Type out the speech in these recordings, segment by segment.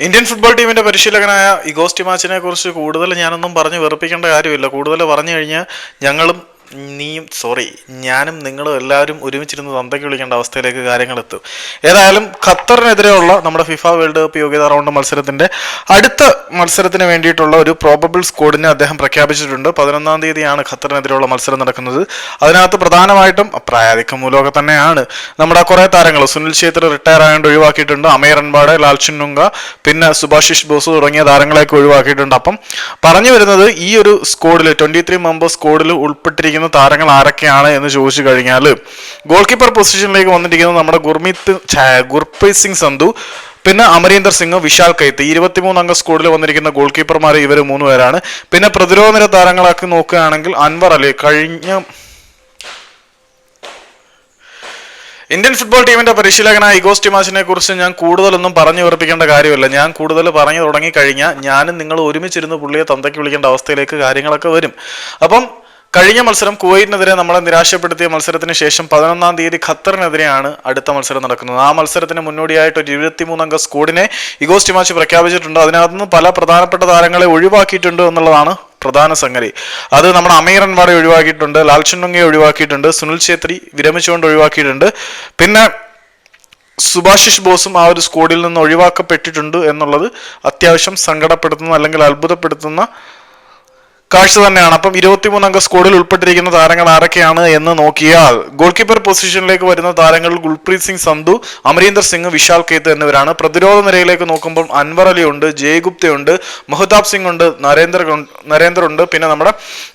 Indian football ടീമിന്റെ പരിശീലകനായ ഇഗോസ്റ്റി മാച്ചിനെ കുറിച്ച് കൂടുതൽ ഞാനൊന്നും പറഞ്ഞ് വെറുപ്പിക്കേണ്ട കാര്യമില്ല. കൂടുതൽ പറഞ്ഞു കഴിഞ്ഞാൽ ഞങ്ങളും നീയും സോറി ഞാനും നിങ്ങളും എല്ലാവരും ഒരുമിച്ചിരുന്ന് തന്തയ്ക്ക് വിളിക്കേണ്ട അവസ്ഥയിലേക്ക് കാര്യങ്ങൾ എത്തും. ഏതായാലും ഖത്തറിനെതിരെയുള്ള നമ്മുടെ ഫിഫ വേൾഡ് കപ്പ് യോഗ്യത റൗണ്ട് മത്സരത്തിന്റെ അടുത്ത മത്സരത്തിന് വേണ്ടിയിട്ടുള്ള ഒരു പ്രോബബിൾ സ്കോഡിനെ അദ്ദേഹം പ്രഖ്യാപിച്ചിട്ടുണ്ട്. പതിനൊന്നാം തീയതിയാണ് ഖത്തറിനെതിരെയുള്ള മത്സരം നടക്കുന്നത്. അതിനകത്ത് പ്രധാനമായിട്ടും പ്രായാധിക്യം മൂലമൊക്കെ തന്നെയാണ്. നമ്മുടെ കുറേ താരങ്ങൾ സുനിൽ ഛേത്രി റിട്ടയർ ആയതുകൊണ്ട് ഒഴിവാക്കിയിട്ടുണ്ട്. അമീർ അൻപാട് ലാൽചുൻ നുങ്ക പിന്നെ സുഭാഷിഷ് ബോസ് തുടങ്ങിയ താരങ്ങളെയൊക്കെ ഒഴിവാക്കിയിട്ടുണ്ട്. അപ്പം പറഞ്ഞു വരുന്നത് ഈ ഒരു സ്കോഡിൽ ട്വന്റി ത്രീ മെമ്പർ സ്കോഡിൽ ഉൾപ്പെട്ടിരിക്കുന്ന താരങ്ങൾ ആരൊക്കെയാണ് എന്ന് ചോദിച്ചു കഴിഞ്ഞാൽ ഗോൾ കീപ്പർ പൊസിഷനിലേക്ക് വന്നിരിക്കുന്നത് നമ്മുടെ ഗുർമീത് ഗുർപ്രീത് സിംഗ് സന്ധു പിന്നെ അമരീന്ദർ സിംഗ് വിശാൽ കൈത്ത്. ഇരുപത്തിമൂന്ന് അംഗ സ്കോഡിൽ വന്നിരിക്കുന്ന ഗോൾ കീപ്പർമാർ ഇവർ മൂന്ന് പേരാണ്. പിന്നെ പ്രതിരോധ നിര താരങ്ങളാക്കി നോക്കുകയാണെങ്കിൽ അൻവർ അലി കഴിഞ്ഞ ഇന്ത്യൻ ഫുട്ബോൾ ടീമിന്റെ പരിശീലകനായ ഇഗോസ് ടിമാസിനെ കുറിച്ച് ഞാൻ കൂടുതലൊന്നും പറഞ്ഞു ഉറപ്പിക്കേണ്ട കാര്യമില്ല. ഞാൻ കൂടുതൽ പറഞ്ഞു തുടങ്ങി കഴിഞ്ഞാൽ ഞാനും നിങ്ങൾ ഒരുമിച്ചിരുന്ന് പുള്ളിയെ തന്തയ്ക്ക് വിളിക്കേണ്ട അവസ്ഥയിലേക്ക് കാര്യങ്ങളൊക്കെ വരും. അപ്പം കഴിഞ്ഞ മത്സരം കുവൈറ്റിനെതിരെ നമ്മളെ നിരാശപ്പെടുത്തിയ മത്സരത്തിന് ശേഷം പതിനൊന്നാം തീയതി ഖത്തറിനെതിരെയാണ് അടുത്ത മത്സരം നടക്കുന്നത്. ആ മത്സരത്തിന് മുന്നോടിയായിട്ട് ഒരു ഇരുപത്തിമൂന്നംഗ സ്കോഡിനെ ഇഗോസ്റ്റി മാച്ച് പ്രഖ്യാപിച്ചിട്ടുണ്ട്. അതിനകത്ത് നിന്ന് പല പ്രധാനപ്പെട്ട താരങ്ങളെ ഒഴിവാക്കിയിട്ടുണ്ട് എന്നുള്ളതാണ് പ്രധാന സംഗതി. അത് നമ്മുടെ അമീർ ഒഴിവാക്കിയിട്ടുണ്ട് ഒഴിവാക്കിയിട്ടുണ്ട് ലാൽചുന്നുങ്ങയെ ഒഴിവാക്കിയിട്ടുണ്ട് സുനിൽ ഛേത്രി വിരമിച്ചുകൊണ്ട് ഒഴിവാക്കിയിട്ടുണ്ട്. പിന്നെ സുഭാഷിഷ് ബോസും ആ ഒരു സ്കോഡിൽ നിന്ന് ഒഴിവാക്കപ്പെട്ടിട്ടുണ്ട് എന്നുള്ളത് അത്യാവശ്യം സങ്കടപ്പെടുത്തുന്ന അല്ലെങ്കിൽ അത്ഭുതപ്പെടുത്തുന്ന കാഴ്ച തന്നെയാണ്. അപ്പം അംഗ സ്കോഡിൽ ഉൾപ്പെട്ടിരിക്കുന്ന താരങ്ങൾ ആരൊക്കെയാണ് എന്ന് നോക്കിയാൽ ഗോൾ കീപ്പർ പൊസിഷനിലേക്ക് വരുന്ന താരങ്ങൾ ഗുൽപ്രീത് സിംഗ് സന്ധു അമരീന്ദർ സിംഗ് വിശാൽ കേത്ത് എന്നിവരാണ്. പ്രതിരോധ നിരയിലേക്ക് നോക്കുമ്പോൾ അൻവർ അലി ഉണ്ട് ജയഗുപ്തയുണ്ട് മുഹതാബ് സിംഗ് ഉണ്ട് നരേന്ദ്ര നരേന്ദ്ര ഉണ്ട് പിന്നെ നമ്മുടെ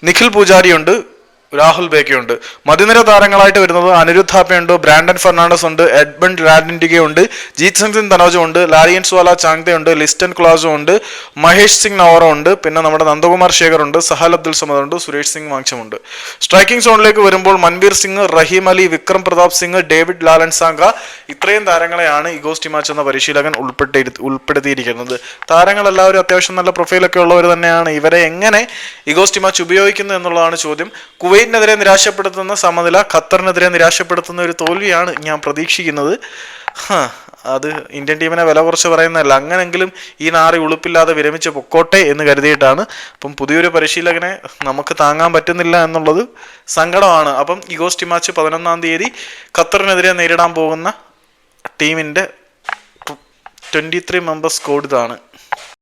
നിഖിൽ പൂജാരി ഉണ്ട്. രാഹുൽ ബേക്കയുണ്ട്. മതിനിര താരങ്ങളായിട്ട് വരുന്നത് അനിരുദ്ധ് ഹാപ്പയുണ്ട് ബ്രാൻഡൻ ഫെർണാണ്ടസ് ഉണ്ട് എഡ്ബൺ ലാഡിൻഡിഗയുണ്ട് ജീത് സിംഗ് സിംഗ് തനോജ ഉണ്ട് ലാരിയൻ സ്വാല ചാങ്തെ ഉണ്ട് ലിസ്റ്റൻ ക്ലാസും ഉണ്ട് മഹേഷ് സിംഗ് നവറോ ഉണ്ട് പിന്നെ നമ്മുടെ നന്ദകുമാർ ശേഖർ ഉണ്ട് സഹൽ അബ്ദുൽ സമദ് ഉണ്ട് സുരേഷ് സിംഗ് വാങ്ചമുണ്ട് സ്ട്രൈക്കിംഗ് സോണിലേക്ക് വരുമ്പോൾ മൻവീർ സിംഗ് റഹീം അലി വിക്രം പ്രതാപ് സിംഗ് ഡേവിഡ് ലാലൻ സാങ്ക ഇത്രയും താരങ്ങളെയാണ് ഇഗോസ് മാച്ച് എന്ന പരിശീലകൻ ഉൾപ്പെട്ടി ഉൾപ്പെടുത്തിയിരിക്കുന്നത്. താരങ്ങൾ എല്ലാവരും അത്യാവശ്യം നല്ല പ്രൊഫൈലൊക്കെ ഉള്ളവർ തന്നെയാണ്. ഇവരെ എങ്ങനെ ഇഗോസ് മാച്ച് ഉപയോഗിക്കുന്നു എന്നുള്ളതാണ് ചോദ്യം. കുവൈറ്റിനെതിരെ നിരാശപ്പെടുത്തുന്ന സമനില ഖത്തറിനെതിരെ നിരാശപ്പെടുത്തുന്ന ഒരു തോൽവിയാണ് ഞാൻ പ്രതീക്ഷിക്കുന്നത്. അത് ഇന്ത്യൻ ടീമിനെ വില കുറച്ച് പറയുന്നതല്ല. അങ്ങനെങ്കിലും ഈ നാറി ഉളുപ്പില്ലാതെ വിരമിച്ച് പൊക്കോട്ടെ എന്ന് കരുതിയിട്ടാണ്. അപ്പം പുതിയൊരു പരിശീലകനെ നമുക്ക് താങ്ങാൻ പറ്റുന്നില്ല എന്നുള്ളത് സങ്കടമാണ്. അപ്പം ഇഗോസ്റ്റി മാച്ച് പതിനൊന്നാം തീയതി ഖത്തറിനെതിരെ നേരിടാൻ പോകുന്ന ടീമിന്റെ ട്വന്റി ത്രീ മെമ്പർ സ്കോഡ് ഇതാണ്.